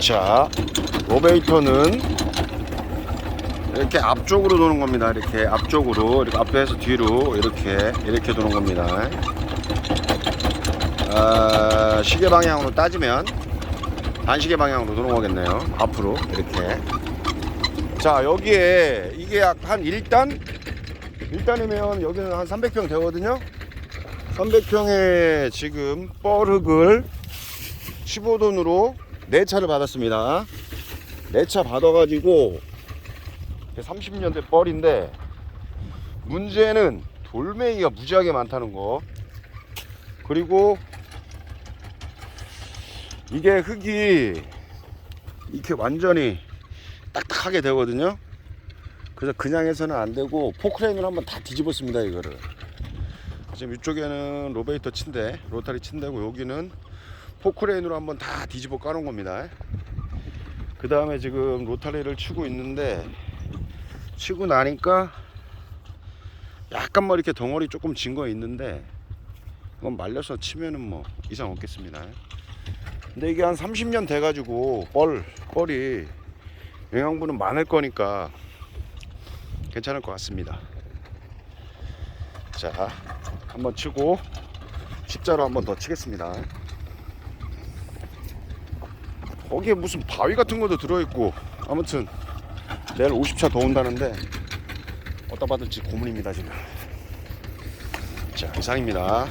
자, 로베이터는 이렇게 앞쪽으로 도는 겁니다. 이렇게 앞쪽으로, 이렇게 앞에서 뒤로 이렇게 이렇게 도는 겁니다. 아, 시계 방향으로 따지면 반시계 방향으로 도는 거겠네요. 앞으로 이렇게. 자, 여기에 이게 약 한 1단? 1단이면 여기는 한 300평 되거든요. 300평에 지금 뻘흙을 15돈으로 4차를 받았습니다. 4차 받아가지고 30년대 뻘인데 문제는 돌멩이가 무지하게 많다는 거. 그리고 이게 흙이 이렇게 완전히 딱딱하게 되거든요. 그래서 그냥 해서는 안 되고 포크레인으로 한번 다 뒤집었습니다 이거를. 지금 이쪽에는 로베이터 침대 로타리 침대고 여기는 포크레인으로 한번 다 뒤집어 까놓은 겁니다. 그 다음에 지금 로타리를 치고 있는데 치고 나니까 약간 뭐 이렇게 덩어리 조금 진 거 있는데 이건 말려서 치면은 뭐 이상 없겠습니다. 근데 이게 한 30년 돼 가지고 뻘 뻘이 영양분은 많을 거니까 괜찮을 것 같습니다. 자 한번 치고 십자로 한번 더 치겠습니다 거기에 무슨 바위 같은 것도 들어있고. 아무튼 내일 50차 더 온다는데 어디다 받을지 고문입니다 지금. 자 이상입니다